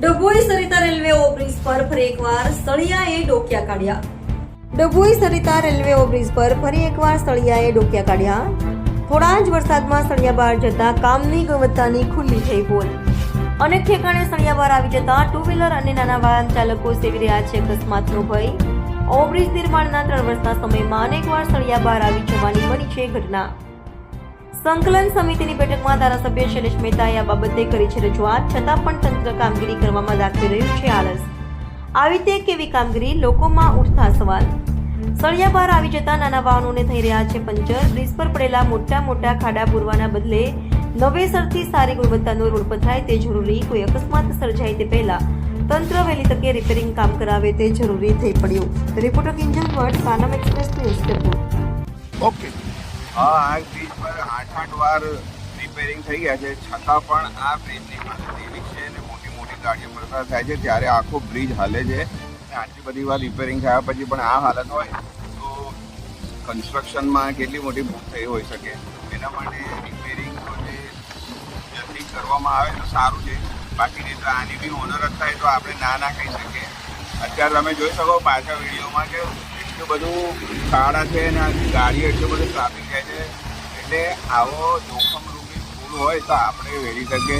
Dabhoi Sarita railway overbridge પર ફરી એકવાર સળિયાએ ડોકિયા કાઢ્યા. ડભોઈ સરિતા રેલવે ઓવરબ્રિજ પર ફરી એકવાર સળિયાએ ડોકિયા કાઢ્યા. થોડા જ વરસાદમાં સળિયા બહાર જતા કામની ગુણવત્તાની ખુલ્લી થઈ બોલ અનેક ઠેકાણે સળિયા બહાર આવી જતા ટુ વ્હીલર અને નાના વાહન ચાલકો સેવી રહ્યા છે અકસ્માતનો ભય. ઓવરબ્રિજ નિર્માણના ત્રણ વર્ષના સમયમાં અનેકવાર સળિયા બહાર આવી જવાની બની છે ઘટના. સંકલન સમિતિની બેઠકમાં ધારાસભ્ય શૈલેષ મહેતાએ આ બાબતે કરી છે રજૂઆત, છતાં પણ તંત્ર કામગીરી કરવામાં દાખવી રહ્યું છે આળસ. આવી તે કેવી કામગીરી લોકોમાં ઉઠતા સવાલ. સળિયા બહાર આવી જતા નાના વાહનોને થઈ રહ્યા છે પંચર. બ્રિજ પર પડેલા મોટા મોટા ખાડા પૂરવાના બદલે નવેસરથી સારી ગુણવત્તાનો રોડ પથરાય તે જરૂરી, કોઈ અકસ્માત સર્જાય તે પહેલા તંત્ર વહેલી તકે રિપેરિંગ કામ કરાવે તે જરૂરી થઈ પડ્યું. Reporter Kinjal Bhatt Kanam express news okay હા, આ બ્રિજ પર આઠ આઠ વાર રિપેરિંગ થઈ ગયા છે. છતાં પણ આ બ્રિજની એવી છે અને મોટી મોટી ગાડીઓ પસાર થાય છે. ત્યારે આખો બ્રિજ હાલે છે આટલી બધી વાર રિપેરિંગ થયા પછી પણ આ હાલત હોય, તો કન્સ્ટ્રક્શનમાં કેટલી મોટી ભૂલ થઈ હોઈ શકે? એના માટે રિપેરિંગ જલ્દી કરવામાં આવે તો સારું છે. બાકી નહીં તો આની બી ઓનર જ થાય તો આપણે ના ના કહી શકીએ. અત્યારે તમે જોઈ શકો પાછા વિડીયોમાં કે એટલું બધું કાળા છે અને ગાડીઓ એટલું બધું ટ્રાફિક જાય છે. એટલે આવો જોખમરૂપી ભૂલ હોય તો આપણે વહેલી તકે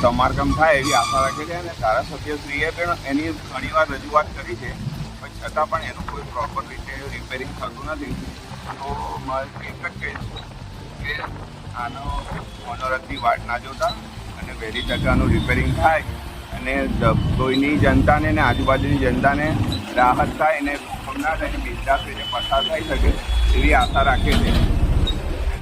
સમારકામ થાય એવી આશા રાખે છે અને ધારાસભ્યશ્રીએ પણ એની ઘણીવાર રજૂઆત કરી છે. પણ છતાં પણ એનું કોઈ પ્રોપર રીતે રિપેરિંગ થતું નથી. તો મારે એક જ કહીશ કે આનો ઓનરથી વાટ ના જોતા અને વહેલી તકે આનું રિપેરિંગ થાય અને કોઈની જનતાને ને આજુબાજુની જનતાને રાહત થાય અને જોખમ ના થાય બિંદાસ રીતે પસાર થઈ શકે એવી આશા રાખીએ છીએ.